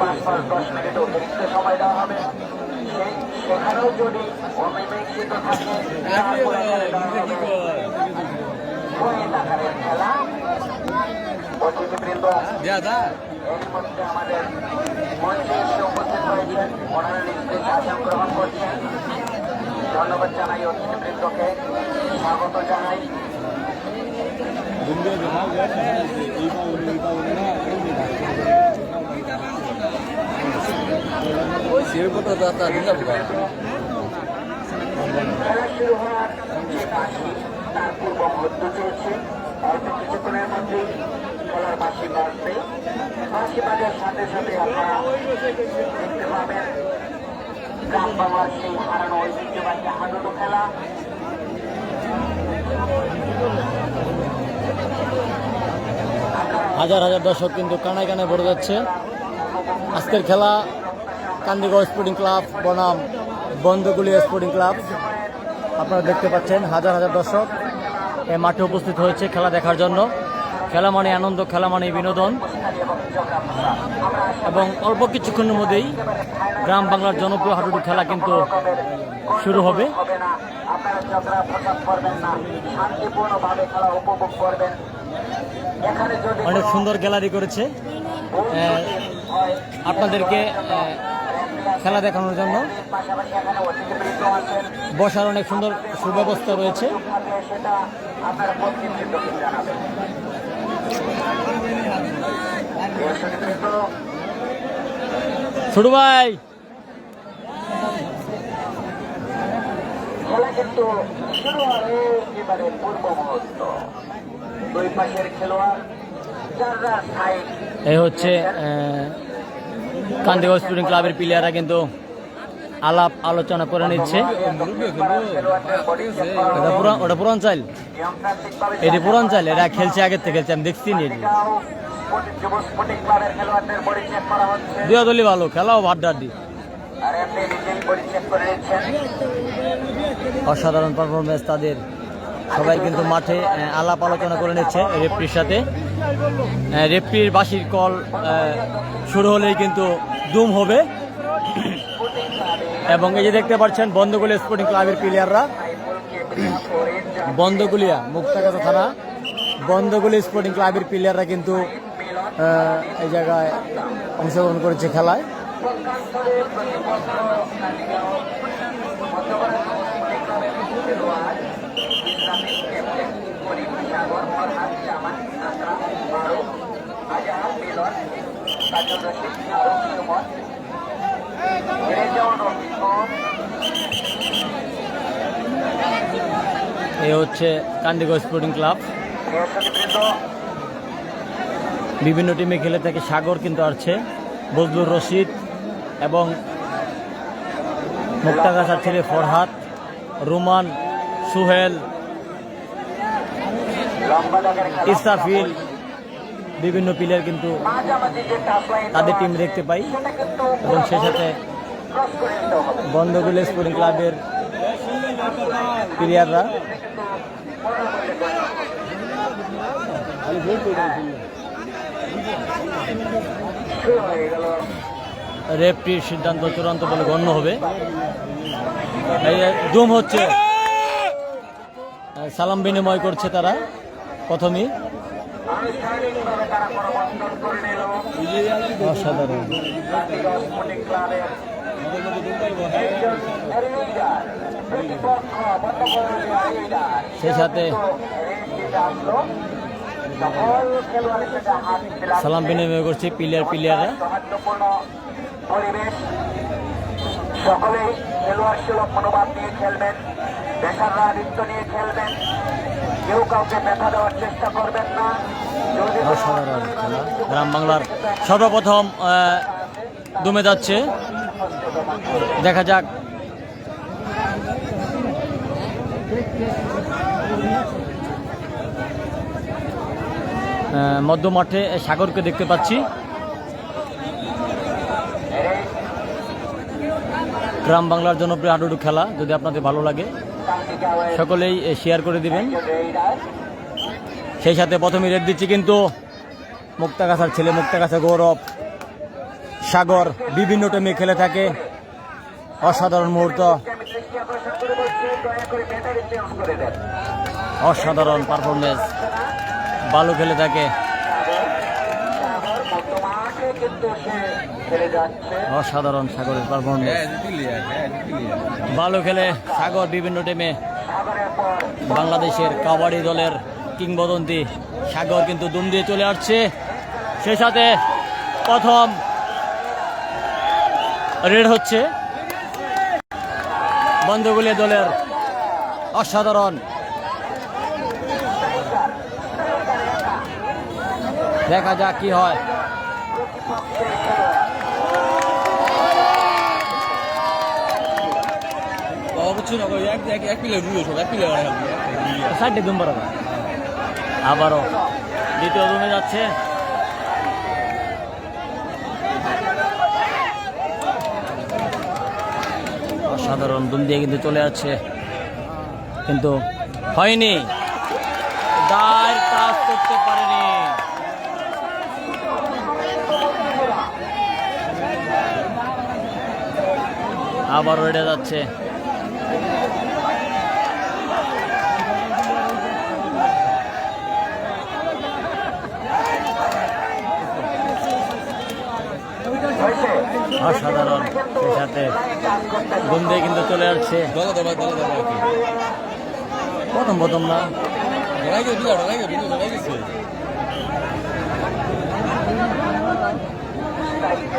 পাঁচ পাঁচ দশ মিনিট অতিরিক্ত সময় দেওয়া হবে সেখানেও মধ্যে আমাদের মঞ্চে এসে উপস্থিত হয়েছেন ওনারা নিজ আসন গ্রহণ করছেন ধন্যবাদ জানাই অতিথিবৃন্দকে স্বাগত জানাই খেলা শুরু হওয়ার বাঁশি তার পূর্ব মুহূর্ত চলছে অল্প কিছুক্ষণের মধ্যেই খেলার বাঁশি বাজবে বাঁশি বাজার সাথে সাথে আপনারা দেখতে পাবেন গ্রাম বাংলার সেই হারানো ঐতিহ্যবাহী হাডুডু খেলা হাজার হাজার দর্শক কিন্তু কানায় কানায় ভরে যাচ্ছে। আজকের খেলা কান্দিগড় স্পোর্টিং ক্লাব বনাম বন্ধগুলিয়া স্পোর্টিং ক্লাব আপনারা দেখতে পাচ্ছেন হাজার হাজার দর্শক এই মাঠে উপস্থিত হয়েছে খেলা দেখার জন্য। খেলা মানে আনন্দ, খেলা মানে বিনোদন। এবং অল্প কিছুক্ষণের মধ্যেই গ্রাম বাংলার জনপ্রিয় হাডুডু খেলা কিন্তু শুরু হবে। অনেক সুন্দর গ্যালারি করেছে। আপনাদেরকে খেলা দেখানোর জন্য। বসার অনেক সুন্দর সুব্যবস্থা রয়েছে। ছোট ভাই। খেলা কিন্তু শুরু একেবারে পূর্ব মুহূর্ত। দুই পাশের খেলোয়াড় এই হচ্ছে কান্দিগঞ্জ স্টুডেন্ট ক্লাবের প্লেয়াররা কিন্তু আলাপ আলোচনা করে নিচ্ছে। ওটা পুরান চাইল। এটি পুরান চাইল, এরা খেলছে আগের থেকে, খেলছে, আমি দেখছি নি দুয়া দলই ভালো, খেলাও করে নিচ্ছেন অসাধারণ পারফরমেন্স তাদের। সবাই কিন্তু মাঠে আলাপ আলোচনা করে নিচ্ছে রেফরির সাথে। রেফরির বাসির কল শুরু হলেই কিন্তু দুম হবে। এবং এই যে দেখতে পাচ্ছেন বন্ধগুলিয়া স্পোর্টিং ক্লাবের প্লেয়াররা বন্ধগুলিয়া মুক্তাগাছা থানা। বন্ধগুলি স্পোর্টিং ক্লাবের প্লেয়াররা কিন্তু এই জায়গায় অংশগ্রহণ করেছে খেলায়। এ হচ্ছে কান্দিগঞ্জ স্পোর্টিং ক্লাব বিভিন্ন টিমে খেলে থাকে সাগর কিন্তু আসছে বজলুর রশিদ এবং মুক্তাগাছার ছেলে ফরহাদ, রুমান, সুহেল ইস্তাফিল বিভিন্ন প্লেয়ার কিন্তু তাদের টিম দেখতে পাই। এবং সেই সাথে বন্ধগুলি স্পোর্টিং ক্লাবের প্লেয়াররা রেফটির সিদ্ধান্ত চূড়ান্ত বলে গণ্য হবে। জুম হচ্ছে। সালাম বিনিময় করছে তারা প্রথমেই। সেই সাথে। সালাম বিনিময় করছি প্লেয়ার প্লেয়াররা পরিবেশ সকলেই খেলোয়াড় সুলভ মনোভাব নিয়ে খেলবেন বেকাররা নৃত্য নিয়ে খেলবেন কেউ কাউকে ব্যথা দেওয়ার চেষ্টা করবেন না। গ্রাম বাংলার সর্বপ্রথম দমে যাচ্ছে। দেখা যাক। মধ্য মাঠে সাগরকে দেখতে পাচ্ছি। গ্রাম বাংলার জনপ্রিয় হাডুডু খেলা, যদি আপনাদের ভালো লাগে। সকলেই শেয়ার করে দিবেন। সেই সাথে প্রথমে রেড দিচ্ছি কিন্তু মুক্তাগাছার ছেলে মুক্তাগাছা গৌরব, সাগর বিভিন্ন টিমে খেলে থাকে। অসাধারণ মুহূর্ত। অসাধারণ পারফরমেন্স ভালো খেলে থাকে। কিন্তু সে অসাধারণ সাগরের পারফরমেন্স ভালো খেলে সাগর বিভিন্ন টিমে বাংলাদেশের কাবাডি দলের কিংবদন্তি সাগর কিন্তু দুম দিয়ে চলে আসছে। সে সাথে প্রথম রেড হচ্ছে। বন্ধগুলি দলের অসাধারণ। দেখা যাক কি হয়। আবারও দ্বিতীয় রুমে যাচ্ছে। অসাধারণ দুম দিয়ে কিন্তু চলে যাচ্ছে। কিন্তু হয়নি। দায়ের কাজ করতে পারেনি। আবার রেডে যাচ্ছে হয়েছে অসাধারণ সেই সাথে ঘুম দিয়ে কিন্তু চলে আসছে। প্রথম প্রথম না?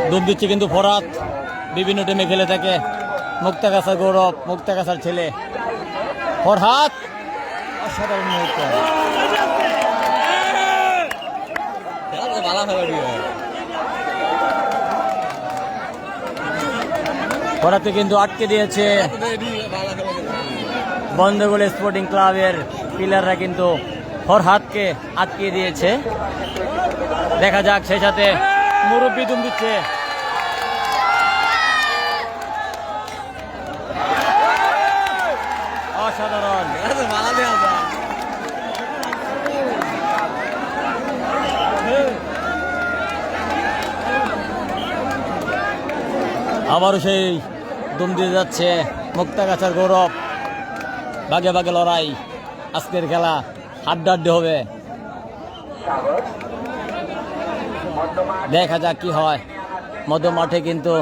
ডুব দিচ্ছে কিন্তু ফরাত বিভিন্ন টিমে খেলে থাকে। মুক্তাগাছার গৌরব মুক্তাগাছার ছেলে। ফরহাত অসাধারণ মুহূর্ত। ফরাতকে কিন্তু আটকে দিয়েছে। বন্ধগুল স্পোর্টিং ক্লাবের প্লেয়াররা কিন্তু হর হাতকে আটকে দিয়েছে। দেখা যাক সেই সাথে মুরব্বী দুম দিচ্ছে অসাধারণ আবারও সেই দুম দিয়ে যাচ্ছে মুক্তাগাছার গৌরব। বাগে বাগে লড়াই। আজকের খেলা হাড্ডাড্ডি হবে। দেখা যাক কি হয়। মধ্য মাঠে কিন্তু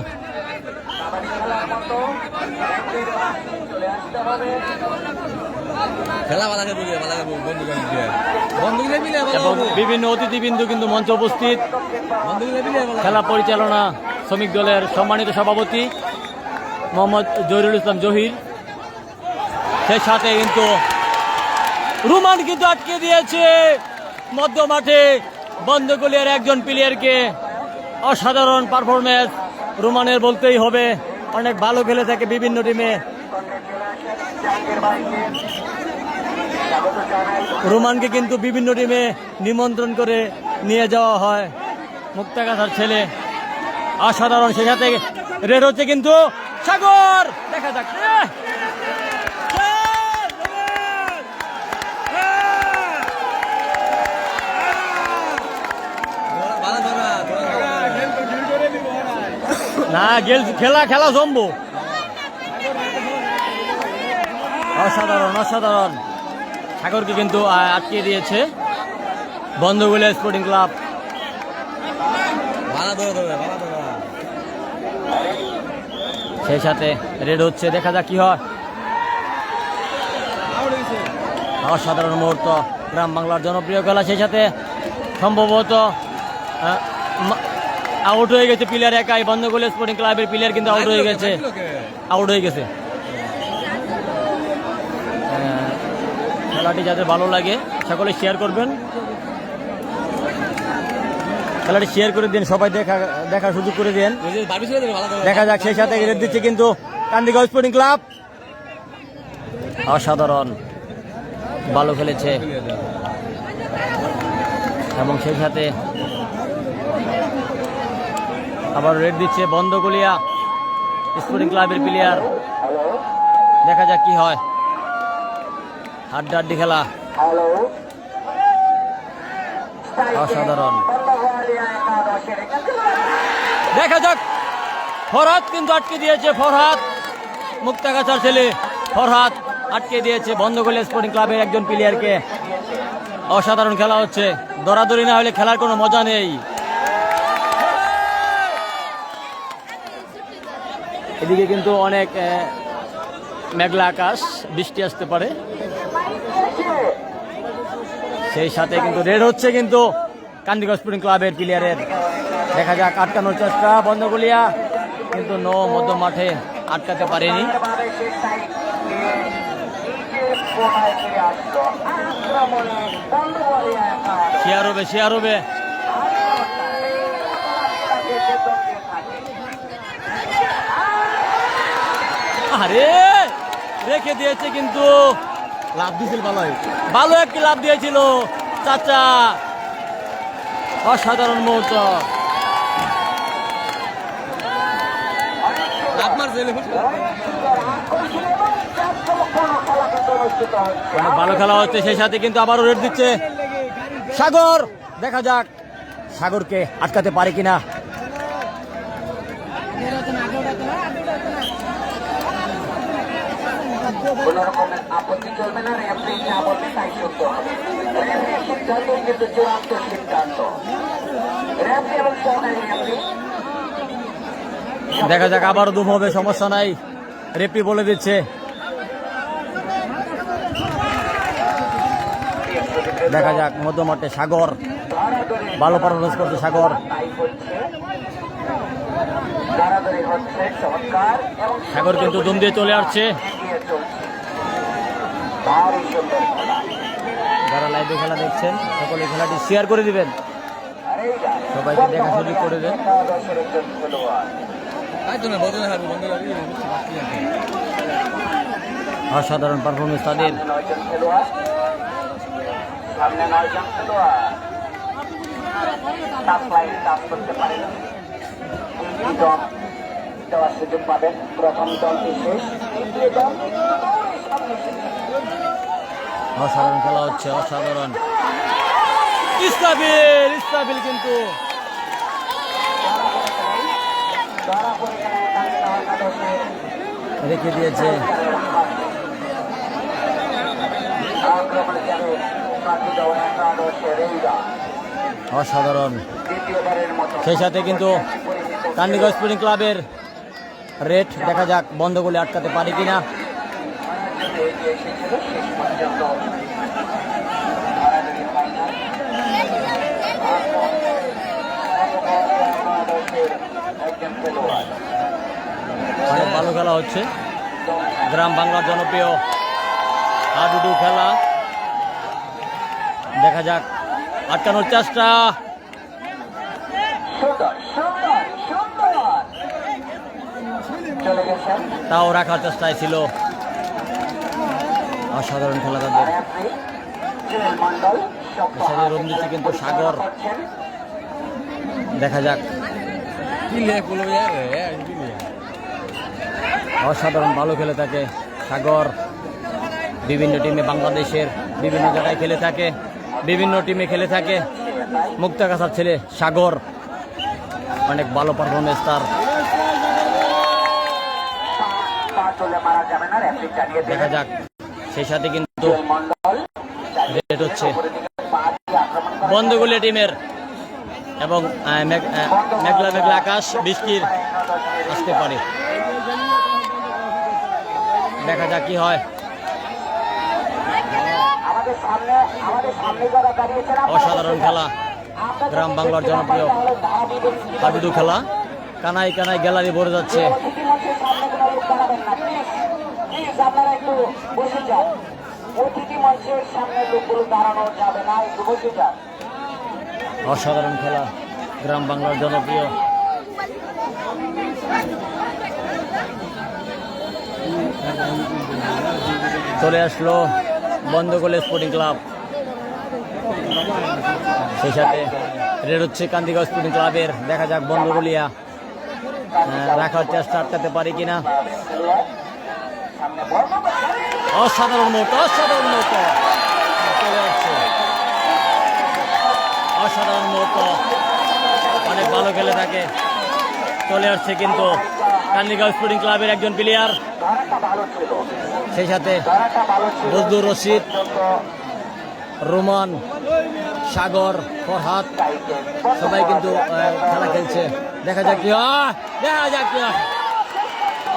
বিভিন্ন অতিথিবৃন্দ কিন্তু মঞ্চে উপস্থিত। খেলা পরিচালনা শ্রমিক দলের সম্মানিত সভাপতি মোহাম্মদ জহিরুল ইসলাম জহির। সেই সাথে কিন্তু রুমান কিন্তু আটকে দিয়েছে। মধ্য মাঠে বন্ধগুলিয়ার একজন প্লেয়ারকে অসাধারণ পারফরমেন্স রুমানের বলতেই হবে। অনেক ভালো খেলে থাকে বিভিন্ন টিমে। রোমানকে কিন্তু বিভিন্ন টিমে নিমন্ত্রণ করে নিয়ে যাওয়া হয়। মুক্তাগাছার ছেলে অসাধারণ সে সাথে রেড হচ্ছে কিন্তু সাগর। দেখা যাক। না, গেল, খেলা খেলা জমবো। অসাধারণ অসাধারণ। সাগরকে কিন্তু আটকে দিয়েছে বন্ধগুলা স্পোর্টিং ক্লাব। ভালো ধরা ধরে ধরা। সেই সাথে রেড হচ্ছে, দেখা যাক কি হয়। অসাধারণ মুহূর্ত, গ্রাম বাংলার জনপ্রিয় খেলা সেই সাথে। সম্ভবত আউট হয়ে গেছে প্লেয়ার একাই বন্ধগুলো স্পোর্টিং ক্লাবের প্লেয়ার কিন্তু আউট হয়ে গেছে। আউট হয়ে গেছে। খেলাটি যাদের ভালো লাগে, সকলে শেয়ার করবেন। খেলাটি শেয়ার করে দিন, সবাই দেখা, দেখার সুযোগ করে দিন। দেখা যাক সেই সাথে রেড দিচ্ছে কিন্তু কান্দিগাঁও স্পোর্টিং ক্লাব অসাধারণ। ভালো খেলেছে। এবং সেই সাথে আবার রেড দিচ্ছে বন্ধগুলিয়া স্পোর্টিং ক্লাবের প্লেয়ার দেখা যাক কি হয়। হাড্ডাহাড্ডি খেলা। অসাধারণ। দেখা যাক। ফরহাদ কিন্তু আটকে দিয়েছে, ফরহাদ। মুক্তাগাছার ছেলে, ফরহাদ আটকে দিয়েছে বন্ধ করলে স্পোর্টিং ক্লাবের একজন প্লেয়ারকে অসাধারণ খেলা হচ্ছে। দরাদরি না হলে খেলার কোনো মজা নেই। এদিকে কিন্তু অনেক মেঘলা আকাশ, বৃষ্টি আসতে পারে। সেই সাথে কিন্তু রেড হচ্ছে কিন্তু কান্দিগঞ্জ স্পোর্টিং ক্লাবের প্লেয়ারের দেখা যাক আটকানোর চেষ্টা বন্ধ করিয়া। কিন্তু নো মধ্য মাঠে আটকাতে পারেনি। শেয়ার হবে শেয়ার হবে আরে রেখে দিয়েছে কিন্তু। লাভ দিয়েছিল ভালোই ভালো একটি লাভ দিয়েছিল চাচা। অসাধারণ মুহূর্ত লাভ মারছে এলে খুশি। অনেক ভালো খেলা হচ্ছে সেই সাথে কিন্তু আবারও রেড দিচ্ছে। সাগর দেখা যাক সাগরকে আটকাতে পারে কিনা। কোন রকমের আপত্তি চলবে না রেফারি যা বলবে তাই হবে রেফারির কিন্তু চূড়ান্ত সিদ্ধান্ত। রেফারি এবং সহকারী রেফারি দেখা যাক আবারও দুম হবে, সমস্যা নাই। রেপি বলে দিচ্ছে। দেখা যাক মধ্যমাঠে সাগর। ভালো পারফরমেন্স করছে সাগর। সাগর কিন্তু দুম দিয়ে চলে আসছে। যারা লাইভে খেলা দেখছেন সকলে খেলাটি শেয়ার করে দিবেন। সবাইকে দেখা সুযোগ করে দেন। অসাধারণ পারফরমেন্স তাদের সামনে নয়জন খেলোয়াড় সামনে নয়জন খেলোয়াড় টাচ করতে পারেন তিনটি দল দেওয়ার সুযোগ পাবেন প্রথম দলটি শেষ দ্বিতীয় দল অসাধারণ খেলা হচ্ছে অসাধারণ। ইস্তাবিল ইস্তাবিল কিন্তু। রেখে দিয়েছে। অসাধারণ। সেই সাথে কিন্তু কান্দিগঞ্জ স্পোর্টিং ক্লাবের রেট দেখা যাক বন্ধ করলে আটকাতে পারে কিনা এগিয়ে এসেছিল শেষ পর্যন্ত হারাহারি ফাইনাল বাংলাদেশের একজন খেলোয়াড় অনেক ভালো খেলা হচ্ছে গ্রাম বাংলার জনপ্রিয় হাডুডু খেলা দেখা যাক আটকানোর চেষ্টা তাও রাখার চেষ্টায় ছিল অসাধারণ খেলা তাদের দিচ্ছে কিন্তু সাগর। দেখা যাক কি? অসাধারণ ভালো খেলে থাকে। সাগর, বিভিন্ন টিমে বাংলাদেশের বিভিন্ন জায়গায় খেলে থাকে, বিভিন্ন টিমে খেলে থাকে। মুক্তাগাছার ছেলে সাগর, অনেক ভালো পারফরমেন্স তার। দেখা যাক, সেই সাথে কিন্তু জুয়েল হচ্ছে বন্ধগুলি টিমের এবং মেঘলা মেঘলা আকাশ, বৃষ্টির আসতে পারে। দেখা যাক কি হয়। অসাধারণ খেলা। গ্রাম বাংলার জনপ্রিয়। হাডুডু খেলা। কানাই কানাই গ্যালারি ভরে যাচ্ছে। অসাধারণ খেলা। গ্রাম বাংলার জনপ্রিয়। চলে আসলো বন্ধ করলে স্পোর্টিং ক্লাব। সেই সাথে রেড হচ্ছে কান্দিগাঁও স্পোর্টিং ক্লাবের। দেখা যাক বন্ধ গলিয়া রাখার চেষ্টা আটকাতে পারি কিনা। অসাধারণ মুহূর্ত, অসাধারণ যাচ্ছে অসাধারণ মুহূর্ত। অনেক ভালো খেলে থাকে চলে আসছে কিন্তু কান্দিগাঁও স্পোর্টিং ক্লাবের একজন প্লেয়ার সেই সাথে বজলুর রশিদ, রোমান, সাগর, ফরহাদ, সবাই কিন্তু খেলা খেলছে। দেখা যাক কি দেখা যাক কি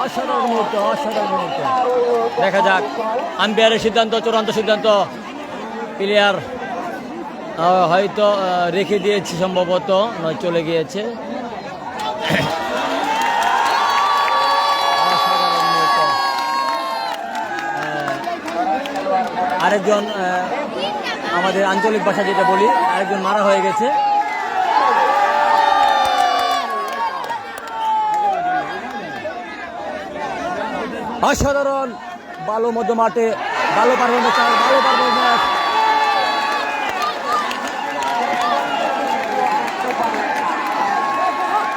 অসাধারণ মুহূর্ত অসাধারণ মুহূর্ত। দেখা যাক। আম্পায়ারের সিদ্ধান্ত, চূড়ান্ত সিদ্ধান্ত। প্লেয়ার হয়তো রেখে দিয়েছে সম্ভবত, নয়, চলে গিয়েছে অসাধারণ মুহূর্ত। আহ, আরেকজন আমাদের আঞ্চলিক ভাষা যেটা বলি আরেকজন মারা হয়ে গেছে। অসাধারণ ভালো মধ্য মাঠে ভালো পারফরমেন্স ভালো পারফরমেন্স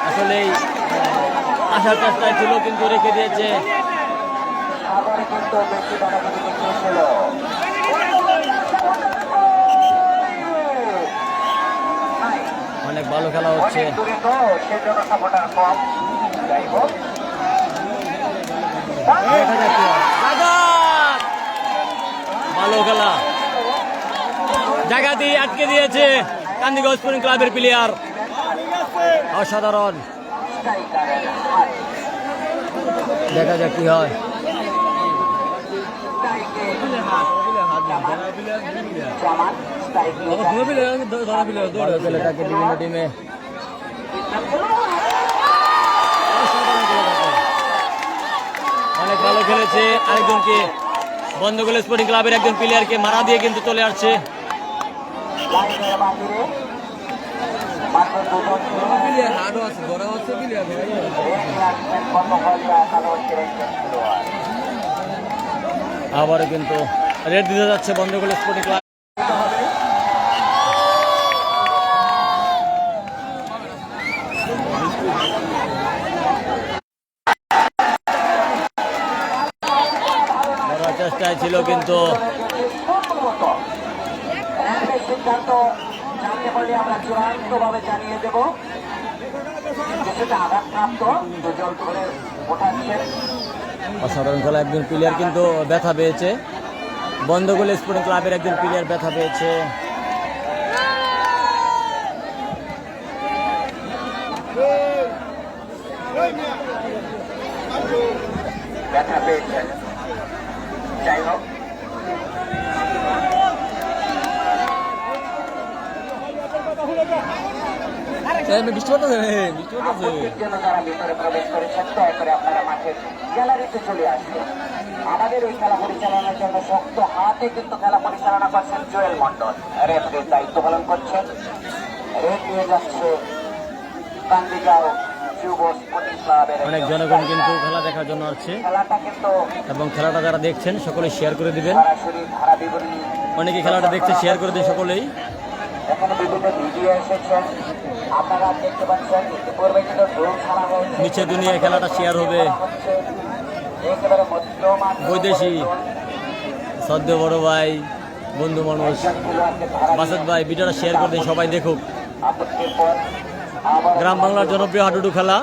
আসলেই আহ, আসার চেষ্টায় ছিল কিন্তু রেখে দিয়েছে। সাগরে কিন্তু অনেক ভালো খেলা হচ্ছে! ভালো খেলা। জায়গা দিয়ে আটকে দিয়েছে কান্দিগঞ্জ ক্লাবের প্লেয়ার অসাধারণ। দেখা যাক কি হয়। অনেক ভালো খেলেছে আরেকজনকে বন্ধগোল স্পোর্টিং ক্লাবের একজন প্লেয়ারকে মারা দিয়ে কিন্তু চলে আসছে। আবারও কিন্তু রেড দিতে যাচ্ছে বন্ধগোল স্পোর্টিং ক্লাব বড় চেষ্টায় ছিল কিন্তু সিদ্ধান্ত জানতে পারলে আমরা চূড়ান্তভাবে জানিয়ে দেব কিছুটা আঘাতপ্রাপ্ত দুজন ধরে ওঠাচ্ছেন অসাধারণ খেলা একজন প্লেয়ার কিন্তু ব্যথা পেয়েছে। বন্ধগোল স্পোর্টিং ক্লাবের একজন প্লেয়ার ব্যথা পেয়েছে। ব্যথা পেয়েছেন যাই হোক। বৃষ্টি পড়তেছে? বৃষ্টি পড়তেছে। আপত্তির জন্য যারা ভিতরে প্রবেশ করেছেন দয়া করে আপনারা মাঠের গ্যালারিতে চলে আসবেন আমাদের এই খেলা পরিচালনার জন্য শক্ত হাতে কিন্তু খেলা পরিচালনা করছেন জুয়েল মন্ডল রেফারির দায়িত্ব পালন করছেন রেড নিয়ে যাচ্ছে। কান্দিগাঁও অনেক জনগণ কিন্তু খেলা দেখার জন্য আসছে। এবং খেলাটা যারা দেখছেন সকলে শেয়ার করে দিবেন। অনেকে খেলাটা দেখছে শেয়ার করে দিন সকলেই। নিচে দুনিয়া খেলাটা শেয়ার হবে। বৈদেশি সদ্য বড় ভাই, বন্ধু মানুষ, বাসাদ ভাই ভিডিওটা শেয়ার করে দিন, সবাই দেখুক। গ্রাম বাংলার জনপ্রিয় হাডুডু খেলা।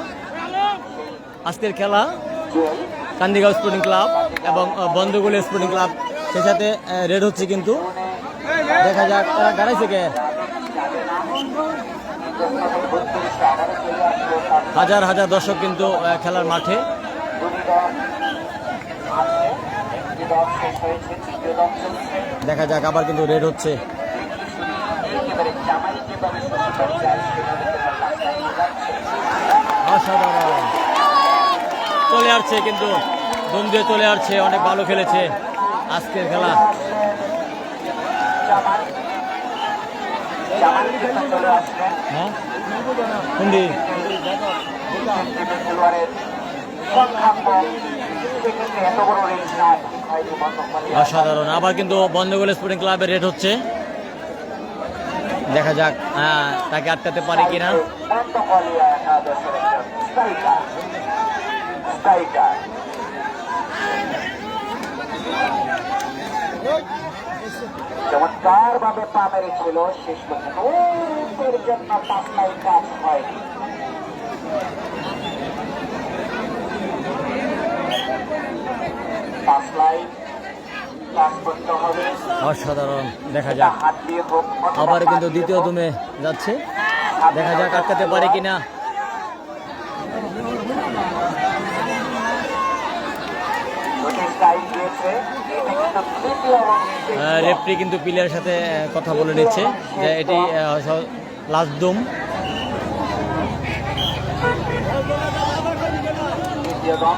আজকের খেলা কান্দিগাঁও স্পোর্টিং ক্লাব এবং বন্ধুগুলি স্পোর্টিং ক্লাব। সেই সাথে রেড হচ্ছে কিন্তু। দেখা যাক তারা দাঁড়াইছে কে? হাজার হাজার দর্শক কিন্তু খেলার মাঠে। দেখা যাক, আবার কিন্তু রেড হচ্ছে। চলে আসছে কিন্তু, দম দিয়ে চলে আসছে, অনেক ভালো খেলেছে আজকের খেলা। হ্যাঁ? অসাধারণ। আবার কিন্তু বন্ধগোল স্পোর্টিং ক্লাবের রেড হচ্ছে। দেখা যাক হ্যাঁ, তাকে আটকাতে পারে কিনা। চমৎকার ভাবে পা মেরেছিল, শেষ পর্যন্ত। জন্য পাতলাই কাজ হয়নি পাঁচ অসাধারণ। দেখা যাক। আবার কিন্তু দ্বিতীয় দমে যাচ্ছে। দেখা যাক আটকাতে পারে কিনা। রেফরি কিন্তু প্লেয়ারের সাথে কথা বলে নিচ্ছে যে এটি লাস্ট দম। দম।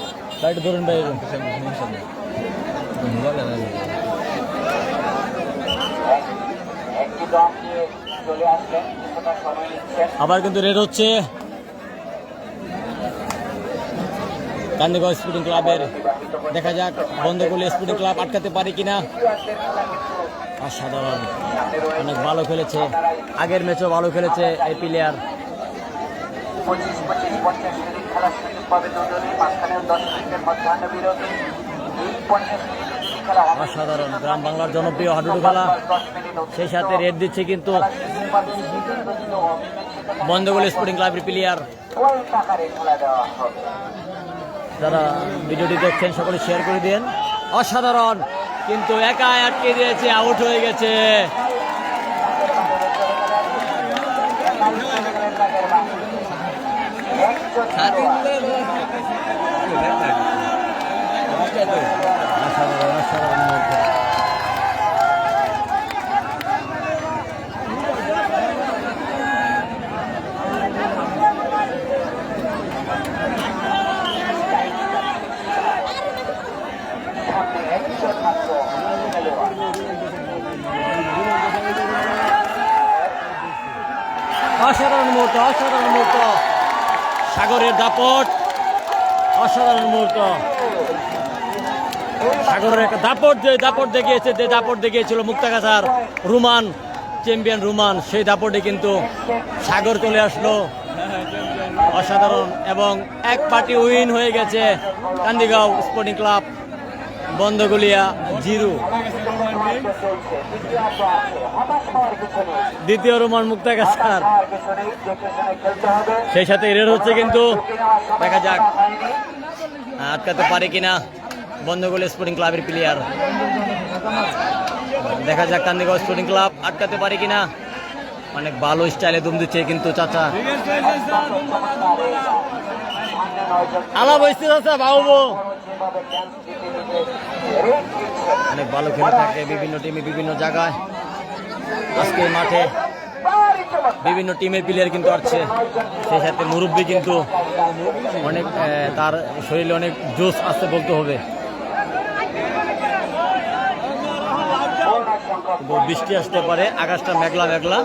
রাইট ধরুন ভাই আবার কিন্তু রেড হচ্ছে। কান্দিগঞ্জ স্পোর্টিং ক্লাবের দেখা যাক বন্ধগোল স্পোর্টিং ক্লাব আটকাতে পারে কিনা। অসাধারণ। অনেক ভালো খেলেছে। আগের ম্যাচও ভালো খেলেছে এই প্লেয়ার পঁচিশ পঁচিশ পঞ্চাশ মিনিট খেলার সুযোগ পাবে দুজনেই। দশ মিনিটের মধ্যাহ্ন বিরতি। এই পঞ্চাশ মিনিট যদি খেলা হবে। অসাধারণ। গ্রাম বাংলার জনপ্রিয় হাডুডু খেলা। সেই সাথে রেড দিচ্ছে কিন্তু বন্ধগোল স্পোর্টিং ক্লাবের প্লেয়ার। যারা ভিডিওটি দেখছেন সকলে শেয়ার করে দিন অসাধারণ। কিন্তু একাই আটকে দিয়েছে আউট হয়ে গেছে একজন খেলোয়াড় অসাধারণ অসাধারণ মুহূর্ত। সামনে একজন মাত্র খেলোয়াড় অসাধারণ মুহূর্ত অসাধারণ মুহূর্ত সাগরের দাপট। অসাধারণ মুহূর্ত। সাগরের একটা দাপট যে দাপট দেখিয়েছে, যে দাপট দেখিয়েছিল মুক্তাগাছার রুমান চ্যাম্পিয়ন রুমান, সেই দাপটে কিন্তু সাগর চলে আসলো। অসাধারণ এবং এক পার্টি উইন হয়ে গেছে কান্দিগাঁও স্পোর্টিং ক্লাব বন্ধগুলিয়া জিরো। দ্বিতীয় রুমান মুক্তাগাছার হওয়ার কিছু নেই দেখে শুনে খেলতে হবে সেই সাথে রেড হচ্ছে কিন্তু, দেখা যাক, আটকাতে পারে কিনা বন্ধগোল স্পোর্টিং ক্লাবের প্লেয়ার দেখা যাক কান্দিগাঁও স্পোর্টিং ক্লাব আটকাতে পারে কিনা। অনেক ভালো স্টাইলে দুম দিচ্ছে কিন্তু চাচা। আলা বসতে চাচা বাবু অনেক ভালো খেলে থাকে বিভিন্ন টিমে বিভিন্ন জায়গায়। আজকে মাঠে বিভিন্ন টিমের প্লেয়ার কিন্তু আসছে। সেই সাথে মুরব্বী কিন্তু অনেক তার শরীরে অনেক জোশ আসতে বলতে হবে। বৃষ্টি আসতে পারে, আকাশটা মেঘলা মেঘলা।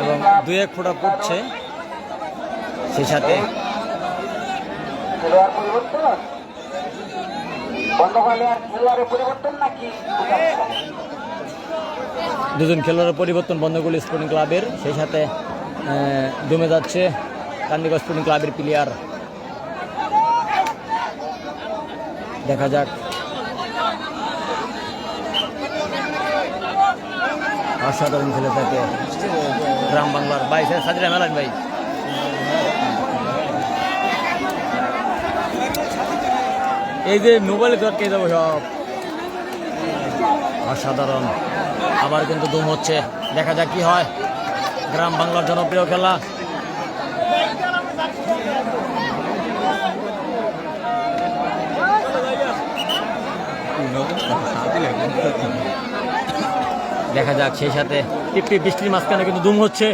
এবং দু এক ফোঁটা পড়ছে। সেই সাথে পরিবর্তন নাকি? দুজন খেলোয়াড়ের পরিবর্তন বন্ধ করল স্পোর্টিং ক্লাবের সেই সাথে দমে যাচ্ছে কান্দিগঞ্জ স্পোর্টিং ক্লাবের প্লেয়ার দেখা যাক। অসাধারণ খেলে থাকে গ্রাম বাংলার। ভাই সাজিরা মেলান ভাই। এই যে মোবাইলে আটকে যাব সব। অসাধারণ। আবার কিন্তু দুম হচ্ছে। দেখা যাক কি হয়। গ্রাম বাংলার জনপ্রিয় খেলা। দেখা যাক সেই সাথে টিপটি বৃষ্টির মাঝখানে কিন্তু দুম হচ্ছে।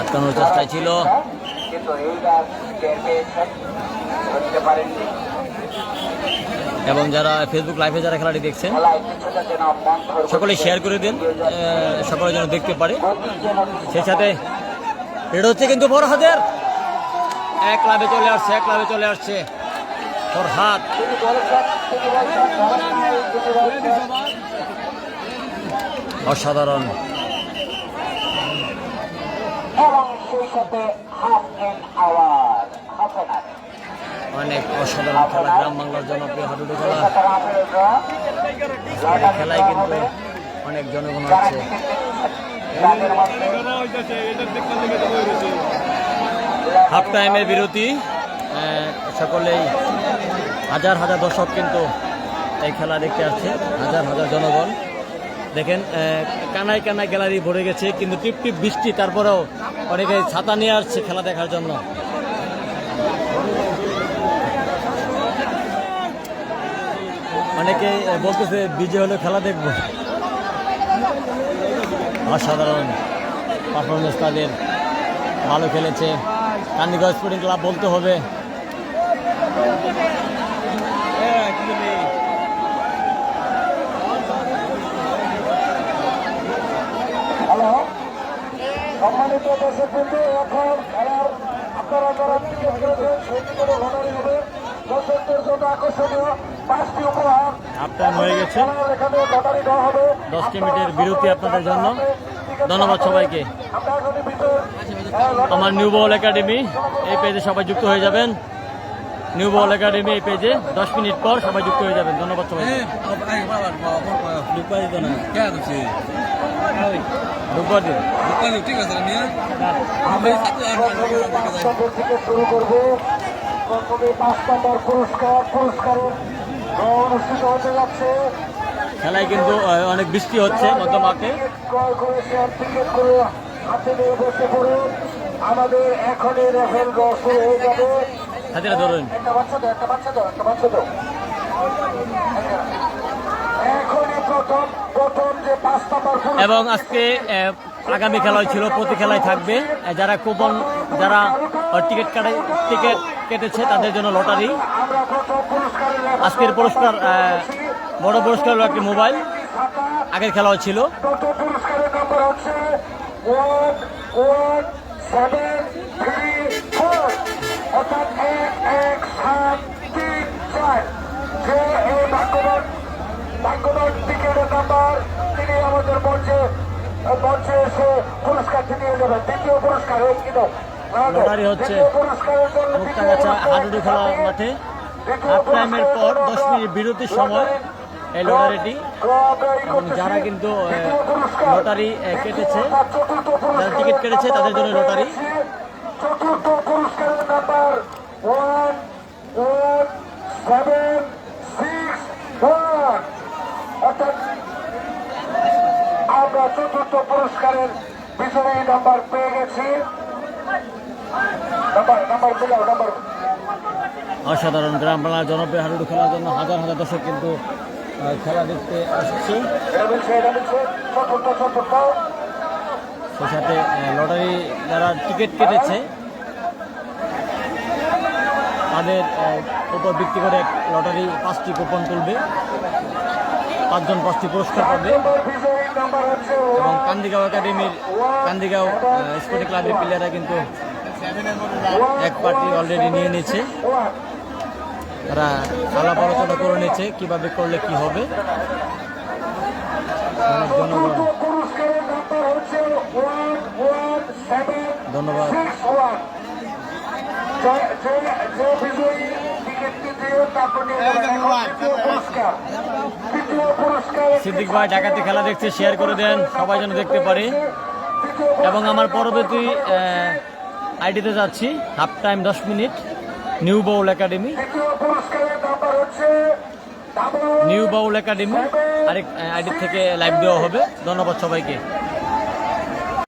আটকানোর চেষ্টায় ছিল। এবং যারা ফেসবুক লাইভে যারা খেলাটি দেখছেন সকলে শেয়ার করে দিন সকলে যেন দেখতে পারে। সেই সাথে এটা হচ্ছে কিন্তু বড় ফরহাদের এক ক্লাবে চলে আসছে, এক ক্লাবে চলে আসছে। ফরহাদ। অসাধারণ। সাথে অনেক অসাধারণ খেলা গ্রাম বাংলার জনপ্রিয় হাডুডু খেলা। এই খেলায় কিন্তু অনেক জনগণ আছে। হাফ টাইমের বিরতি। সকলেই হাজার হাজার দর্শক কিন্তু এই খেলা দেখতে আসছে। হাজার হাজার জনগণ। দেখেন কানায় কানায় গ্যালারি ভরে গেছে, কিন্তু টিপ টিপ বৃষ্টি, তারপরেও অনেকে ছাতা নিয়ে আসছে খেলা দেখার জন্য। অনেকে বলতেছে বিজে হলে খেলা দেখব। অসাধারণ পারফরমেন্স তাদের। ভালো খেলেছে। কান্দিগঞ্জ স্পোর্টিং ক্লাব বলতে হবে। সম্মানিত দর্শক বিন্দু এখন খেলার আপনারা যারা টিকিট করেছেন সেই টিকিটে লটারি হবে দর্শকদের জন্য আকর্ষণীয় পাঁচটি উপহার টাইম হয়ে গেছে এখানে লটারি দেওয়া হবে দশ মিনিটের বিরতি আপনাদের জন্য ধন্যবাদ সবাইকে আমরা যদি ভিতর আমার নিউ বল একাডেমি এই পেজে সবাই যুক্ত হয়ে যাবেন নিউ বল একাডেমি এই পেজে দশ মিনিট পর সবাই যুক্ত হয়ে যাবেন ধন্যবাদ সবাইকে ঠিক আছে নিয়ে নম্বর থেকে শুরু করব প্রথমে পাঁচ নম্বর পুরস্কার পুরস্কারের অনুষ্ঠিত হতে যাচ্ছে খেলায় কিন্তু অনেক বৃষ্টি হচ্ছে হাতে নিয়ে বসে পড়ুন আমাদের এখনই রেফেল শুরু হয়ে যাবে ধরুন। একটা বাচ্চা দাও একটা বাচ্চা দাও একটা বাচ্চা দাও এখনই প্রথম প্রথম যে পাঁচ নম্বর পুরস্কার এবং আজকে আগামী খেলায় ছিল প্রতি খেলায় থাকবে। যারা কুপন যারা টিকিট কাটে টিকিট কেটেছে তাদের জন্য লটারি। আজকের পুরস্কার বড় পুরস্কার হলো একটি মোবাইল। আগের খেলাও ছিল পুরস্কারের নম্বর হচ্ছে one one seven three four অর্থাৎ এক এক সাত তিন চার যে এই ভাগ্যবান ভাগ্যবান টিকেটের নাম্বার তিনি আমাদের মঞ্চে মঞ্চে পুরস্কারটি নিয়ে যাবেন দ্বিতীয় পুরস্কার এই লটারি হচ্ছে মুক্তাগাছা হাডুডু খেলা মাঠে। হাফ টাইমের পর দশ মিনিট বিরতির সময় এই লটারিটি। এবং যারা কিন্তু লটারি কেটেছে যারা টিকিট কেটেছে তাদের জন্য লটারি। চতুর্থ পুরস্কারের number one one seven six one অর্থাৎ আমরা চতুর্থ পুরস্কারের পিছনে নাম্বার পেয়ে গেছি। অসাধারণ গ্রাম বাংলার জনপ্রিয় হাডুডু খেলার জন্য হাজার হাজার দর্শক কিন্তু খেলা দেখতে আসছে। সেই সাথে লটারি যারা টিকিট কেটেছে। তাদের উপর ভিত্তি করে এক লটারি পাঁচটি কুপন তুলবে। পাঁচজন পাঁচটি পুরস্কার পাবে। এবং কান্দিগাঁও একাডেমির, কান্দিগাঁও স্পোর্টিং ক্লাবের প্লেয়াররা কিন্তু এক পার্টি অলরেডি নিয়ে ওয়ান তারা আলাপ আলোচনা করে নিচ্ছে কীভাবে করলে কি হবে। ধন্যবাদ। পুরস্কার সিদ্দিক ভাই ঢাকাতে খেলা দেখছে শেয়ার করে দেন, সবাই যেন দেখতে পারে। এবং আমার পরবর্তী আইডিতে যাচ্ছি হাফ টাইম দশ minute new Baul academy new Baul academy আরেক আইডি থেকে লাইভ দেওয়া হবে। ধন্যবাদ সবাইকে।